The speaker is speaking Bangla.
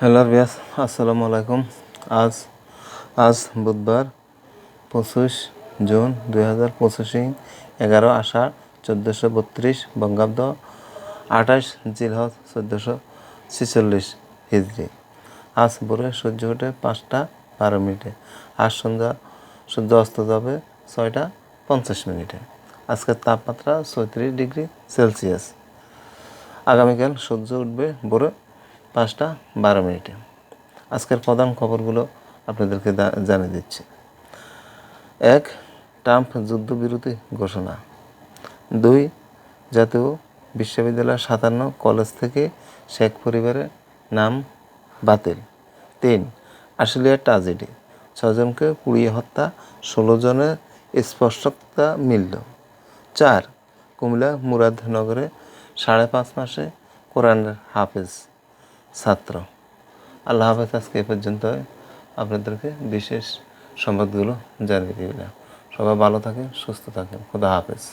হ্যালো বিয়াস আসসালামু আলাইকুম। আজ আজ বুধবার পঁচিশ জুন দুই হাজার পঁচিশে এগারো আষাঢ় চোদ্দোশো বত্রিশ বঙ্গাব্দ আঠাশ জিলহজ চোদ্দোশো ছেচল্লিশ হিজড়ি আজ ভোরে সূর্য ওঠে পাঁচটা বারো মিনিটে আজ সন্ধ্যা সূর্য অস্ত যাবে ছয়টা পঞ্চাশ মিনিটে। আজকের তাপমাত্রা চৌত্রিশ ডিগ্রি সেলসিয়াস। আগামীকাল সূর্য উঠবে ভোরে পাঁচটা বারো মিনিটে। আজকের প্রধান খবরগুলো আপনাদেরকে জানিয়ে দিচ্ছি। এক, ট্রাম্প যুদ্ধবিরতি ঘোষণা। দুই, জাতীয় বিশ্ববিদ্যালয়ের সাতান্ন কলেজ থেকে শেখ পরিবারের নাম বাতিল। তিন আশুলিয়ার ট্রাজেডি। ছজনকে কুড়িয়ে হত্যা, ষোলো জনের স্পষ্টতা মিলল। চার, কুমিল্লা মুরাদনগরে সাড়ে পাঁচ মাসে কোরআনের হাফেজ ছাত্র। আল্লাহ হাফেজ, আজকে এ পর্যন্ত আপনাদেরকে বিশেষ সম্পদগুলো জানিয়ে দিলাম। সবাই ভালো থাকেন, সুস্থ থাকেন। খুদা হাফেজ।